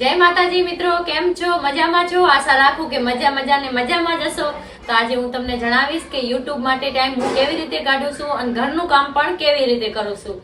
જય માતાજી મિત્રો, કેમ છો? મજામાં છો? આશા રાખું કે મજા મજા ને મજામાં જશો તો આજે હું તમને જણાવીશ કે યુટ્યુબ માટે ટાઈમ હું કેવી રીતે કાઢું છું અને ઘરનું કામ પણ કેવી રીતે કરું છું.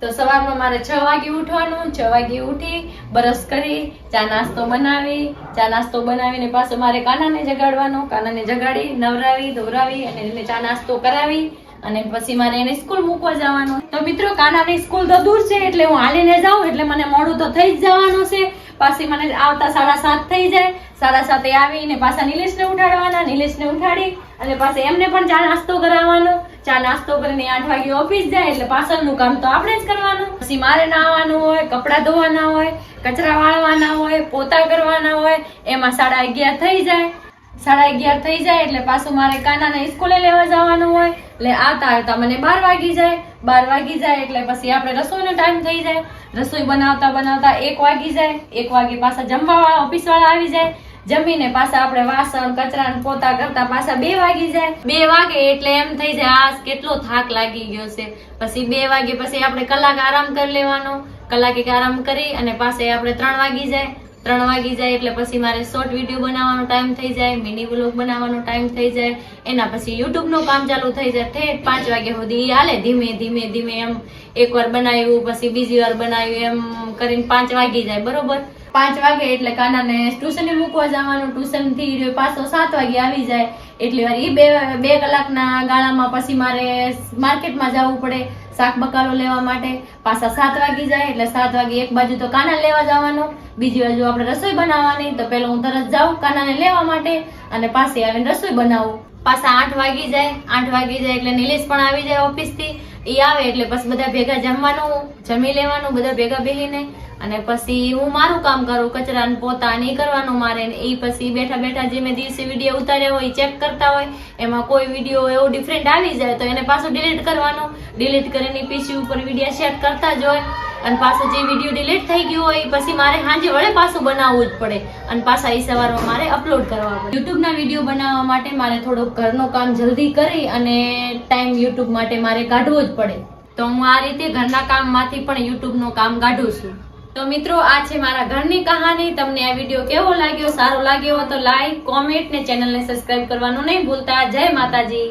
તો સવારમાં મારે છ વાગે ઉઠવાનું, છ વાગે ઉઠી, બ્રશ કરી, ચા નાસ્તો બનાવી, ચા નાસ્તો બનાવીને પાછો મારે કાનાને જગાડવાનો. કાનાને જગાડી, નવરાવી, ધોરાવી અને એને ચા નાસ્તો કરાવી અને પછી મારે એને સ્કૂલ મૂકવા જવાનું. તો મિત્રો, કાનાની સ્કૂલ તો દૂર છે એટલે હું હાલીને જાઉં એટલે મને મોડું તો થઈ જ જવાનું છે. પાછી મને આવતા સાડા સાત થઈ જાય. સાડા સાતે આવીને પાછા નિલેશને ઉઠાડવાના. નિલેશને ઉઠાડી અને પાછા એમને પણ ચા નાસ્તો કરાવવાનો. ચા નાસ્તો કરીને આઠ વાગે ઓફિસ જાય એટલે પાછળનું કામ તો આપણે જ કરવાનું. પછી મારે નાવાનું હોય, કપડાં ધોવાના હોય, કચરા વાળવાના હોય, પોતા કરવાના હોય, એમાં સાડા અગિયાર થઈ જાય. સાડા અગિયાર થઈ જાય એટલે પાછું મારે કાનાને સ્કૂલે લેવા જવાનું હોય. એટલે આવતા આવતા મને બાર વાગી જાય. બાર વાગી જાય એટલે પછી આપણે રસોઈનો ટાઈમ થઈ જાય. રસોઈ બનાવતા બનાવતા એક વાગી જાય. એક વાગે પાછા જમવાવાળા, ઓફિસવાળા આવી જાય. જમીને પાછા આપણે વાસણ, કચરા પોતા કરતા પાછા બે વાગી જાય. બે વાગે એટલે એમ થઈ જાય આ કેટલો થાક લાગી ગયો છે. પછી બે વાગે પછી આપણે કલાક આરામ કરી લેવાનો. કલાક આરામ કરી અને પાસે આપણે ત્રણ વાગી જાય. ત્રણ વાગી જાય એટલે પછી મારે શોર્ટ વીડિયો બનાવવાનો ટાઈમ થઈ જાય મિની વ્લોગ બનાવવાનો ટાઈમ થઈ જાય, એના પછી યુટ્યુબનું કામ ચાલુ થઈ જાય. ઠેઠ પાંચ વાગ્યા સુધી હાલે, ધીમે ધીમે ધીમે એમ એકવાર બનાવ્યું, પછી બીજી વાર બનાવ્યું, એમ કરીને પાંચ વાગી જાય, બરોબર? પાંચ વાગે એટલે કાનાને ટ્યુશને મૂકવા જવાનું. ટ્યુશનથી પાછો સાત વાગે આવી જાય. એટલે વાર એ બે બે કલાકના ગાળામાં પછી મારે માર્કેટમાં જવું પડે શાક બકાલો લેવા માટે. પાછા સાત વાગી જાય એટલે સાત વાગે એક બાજુ તો કાના લેવા જવાનો. બીજી બાજુ આપણે રસોઈ બનાવવાની. તો પેલો હું તરત જાઉં કાનાને લેવા માટે અને પાછી આવીને રસોઈ બનાવું. પાછા આઠ વાગી જાય. આઠ વાગી જાય એટલે નિલેશ પણ આવી જાય ઓફિસ ઈ આવે એટલે પછી બધા ભેગા જમવાનું, જમી લેવાનું, બધા ભેગા બેહીને. અને પછી હું મારું કામ કરું, કચરા પોતા ને કરવાનું મારે. ને એ પછી બેઠા બેઠા જે મેં દિવસે વીડિયો ઉતાર્યા હોય ચેક કરતા હોય. એમાં કોઈ વીડિયો એવો ડિફરન્ટ આવી જાય, તો એને પાછું ડિલીટ કરવાનું. ડિલીટ કરીને પીસી ઉપર વીડિયો શેર કરતા જ હોય. અને પાછો જે વીડિયો ડિલીટ થઈ ગયો હોય પછી મારે સાંજે વળે પાછું બનાવવું જ પડે. અને પાછા એ સવારમાં મારે અપલોડ કરવા પડે. યુટ્યુબના વીડિયો બનાવવા માટે મારે થોડુંક ઘરનું કામ જલ્દી કરી અને ટાઈમ યુટ્યુબ માટે મારે કાઢવો જ પડે. તો હું આ રીતે ઘરના કામમાંથી પણ યુટ્યુબનું કામ કાઢું છું. તો મિત્રો આ છે મારા ઘરની કહાની. તમને આ વીડિયો કેવો લાગ્યો સારો લાગ્યો તો લાઈક કોમેન્ટ ને ચેનલને સબસ્ક્રાઈબ કરવાનું નહીં ભૂલતા. જય માતાજી.